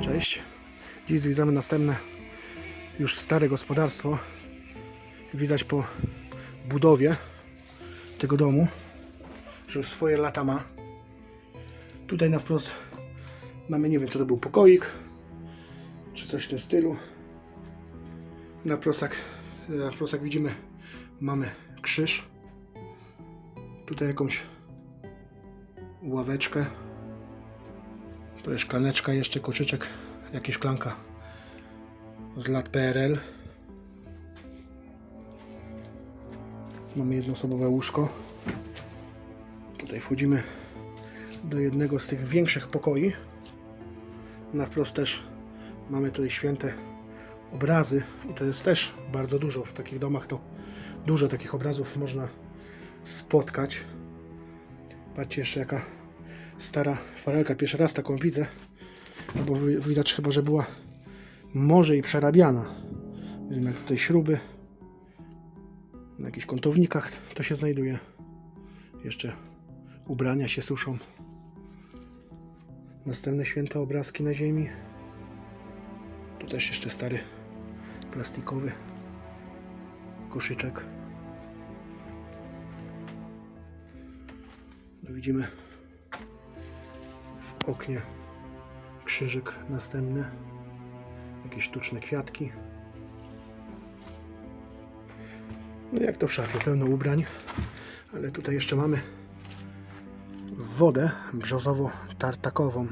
Cześć. Dziś zwiedzamy następne już stare gospodarstwo. Widać po budowie tego domu, że już swoje lata ma. Tutaj na wprost mamy, nie wiem, czy to był pokoik, czy coś w tym stylu. Na wprost, jak, na wprost jak widzimy, mamy krzyż. Tutaj jakąś ławeczkę. Jest szklaneczka, jeszcze koszyczek, jakaś szklanka z lat PRL. Mamy jednoosobowe łóżko. Tutaj wchodzimy do jednego z tych większych pokoi. Na wprost też mamy tutaj święte obrazy i to jest też bardzo dużo. W takich domach to dużo takich obrazów można spotkać. Patrzcie jeszcze jaka stara farelka. Pierwszy raz taką widzę. Bo wi- widać chyba, że była może i przerabiana. Widzimy jak tutaj śruby. Na jakichś kątownikach to się znajduje. Jeszcze ubrania się suszą. Następne święte obrazki na ziemi. Tu też jeszcze stary plastikowy koszyczek. No widzimy oknie krzyżyk następny. Jakieś sztuczne kwiatki. No jak to w szafie, pełno ubrań. Ale tutaj jeszcze mamy wodę brzozowo-tartakową.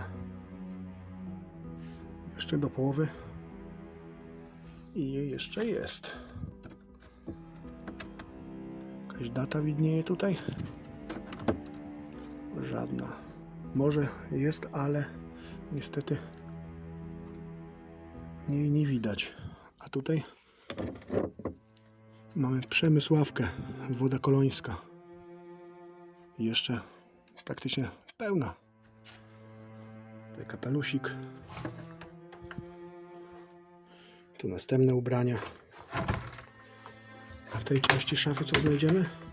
Jeszcze do połowy. I jej jeszcze jest. Jakaś data widnieje tutaj? Żadna. Może jest, ale niestety nie, widać. A tutaj mamy Przemysławkę, woda kolońska. Jeszcze praktycznie pełna. Tutaj kapelusik. Tu następne ubrania. A w tej części szafy co znajdziemy?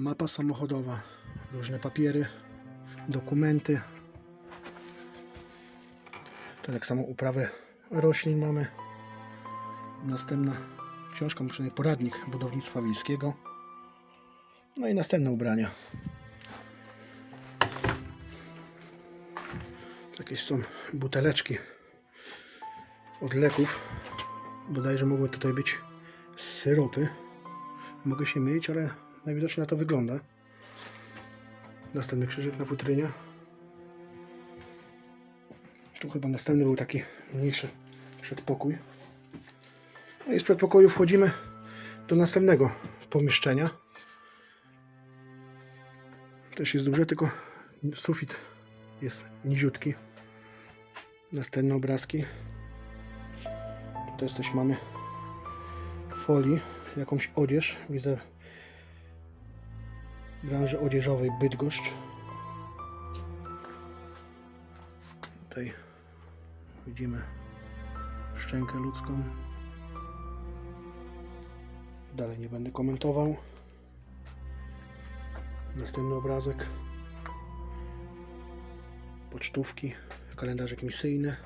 Mapa samochodowa, różne papiery, dokumenty. To tak samo uprawę roślin mamy. Następna książka, przynajmniej poradnik budownictwa wiejskiego. No i następne ubrania. Jakieś są buteleczki od leków. Bodajże mogły tutaj być syropy. Mogę się mylić, ale najwidoczniej na to wygląda. Następny krzyżyk na futrynie. Tu chyba następny był taki mniejszy przedpokój. No i z przedpokoju wchodzimy do następnego pomieszczenia. Też jest duże, tylko sufit jest niziutki. Następne obrazki. Tu też mamy folii, jakąś odzież. Widzę branży odzieżowej Bydgoszcz. Tutaj widzimy szczękę ludzką. Dalej nie będę komentował. Następny obrazek. Pocztówki, kalendarzyk misyjny.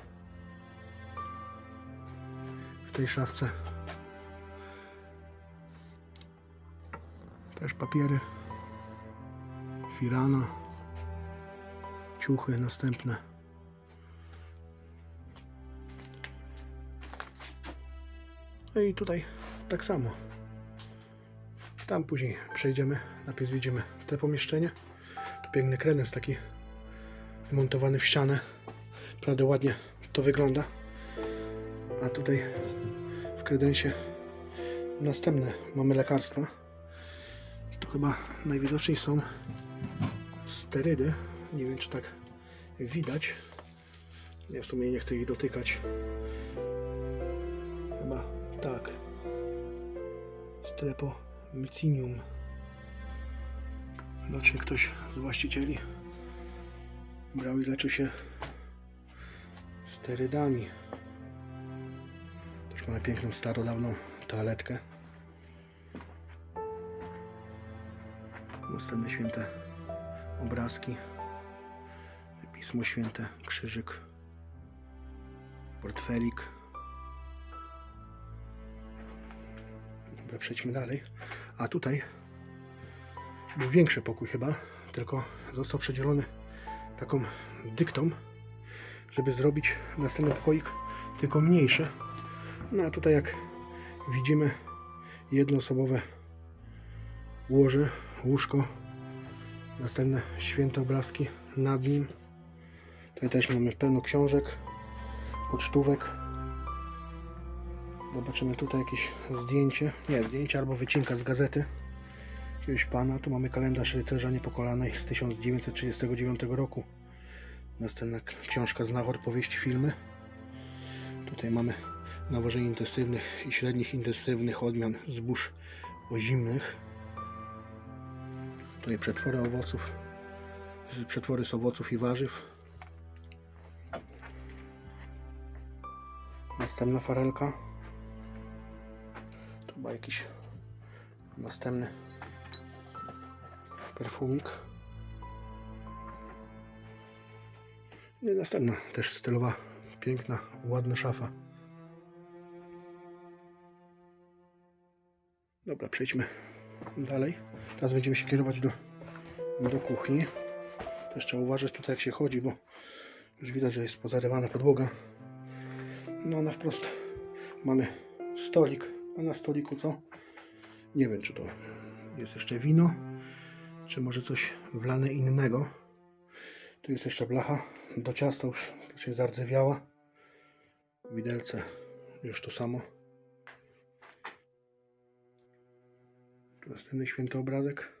W tej szafce też papiery. Firana. Ciuchy następne. No i tutaj tak samo. Tam później przejdziemy. Najpierw widzimy te pomieszczenie. Tu piękny kredens taki montowany w ścianę. Prawda ładnie to wygląda. A tutaj w kredensie następne mamy lekarstwa. Tu chyba najwidoczniej są sterydy. Nie wiem czy tak widać. Ja w sumie nie chcę ich dotykać. Chyba tak. Strepomycinium. Widocznie ktoś z właścicieli brał i leczył się sterydami. Też mamy piękną, starodawną toaletkę. Następne święte obrazki. Pismo Święte, krzyżyk, portfelik. Dobra, przejdźmy dalej. A tutaj był większy pokój chyba, tylko został przedzielony taką dyktą, żeby zrobić następny pokoik tylko mniejszy. No a tutaj jak widzimy jednoosobowe łoże, łóżko, następne święte obrazki nad nim. Tutaj też mamy pełno książek, pocztówek. Zobaczymy tutaj jakieś zdjęcie, nie zdjęcie albo wycinka z gazety jakiegoś pana. Tu mamy kalendarz rycerza niepokolanej z 1939 roku. Następna książka Znachor, powieści, filmy. Tutaj mamy nawożenie intensywnych i średnich intensywnych odmian zbóż ozimnych. Tutaj przetwory owoców, przetwory z owoców i warzyw. Następna farelka. Tu chyba jakiś następny perfumik. No i następna też stylowa, piękna, ładna szafa. Dobra, przejdźmy dalej. Teraz będziemy się kierować do, do kuchni. Też trzeba uważać tutaj jak się chodzi, bo już widać, że jest pozarywana podłoga. No na wprost mamy stolik, a na stoliku co? Nie wiem, czy to jest jeszcze wino, czy może coś wlane innego. Tu jest jeszcze blacha do ciasta, już się zardzewiała. Widelce już to samo. Następny święty obrazek.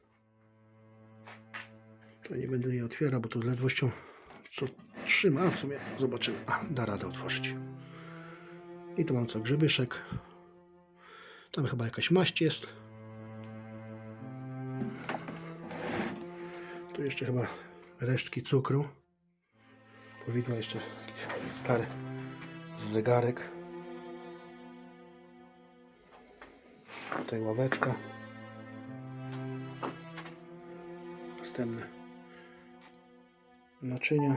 To nie będę jej otwierał, bo tu z ledwością co trzyma. W sumie zobaczymy. A, da radę otworzyć. I tu mam co? Grzybyszek. Tam chyba jakaś maść jest. Tu jeszcze chyba resztki cukru. Powidła jeszcze jakiś stary zegarek. Tutaj ławeczka. Następne naczynia.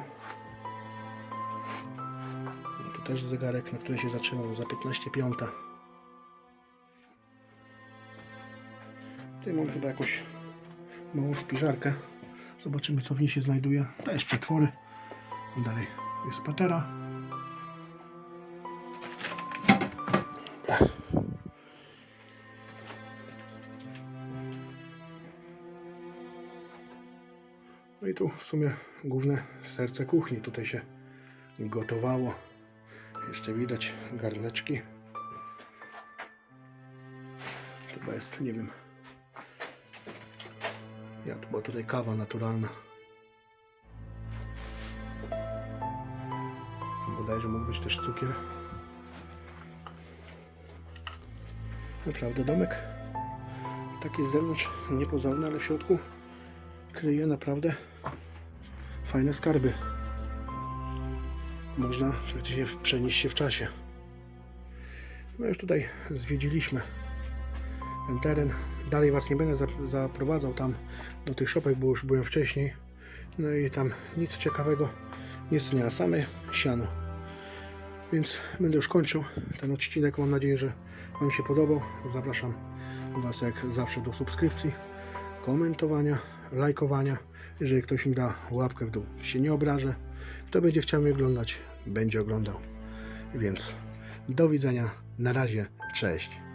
No tu też zegarek, na który się zatrzymał za 15 piąta. Tutaj mam chyba jakąś małą spiżarkę. Zobaczymy co w niej się znajduje. Też przetwory. Dalej jest patera. No i tu w sumie główne serce kuchni. Tutaj się gotowało. Jeszcze widać garneczki. Chyba jest, nie wiem. Ja to była tutaj kawa naturalna. Tam bodajże mógł być też cukier. Naprawdę domek taki z zewnątrz niepozorny, ale w środku kryje naprawdę fajne skarby. Można praktycznie przenieść się w czasie. No już tutaj zwiedziliśmy ten teren. Dalej Was nie będę za- zaprowadzał tam do tych szopek, bo już byłem wcześniej. No i tam nic ciekawego, nic nie, a same siano. Więc będę już kończył ten odcinek. Mam nadzieję, że Wam się podobał. Zapraszam Was jak zawsze do subskrypcji, komentowania, lajkowania. Jeżeli ktoś mi da łapkę w dół, się nie obrażę. Kto będzie chciał mnie oglądać, będzie oglądał. Więc do widzenia. Na razie. Cześć.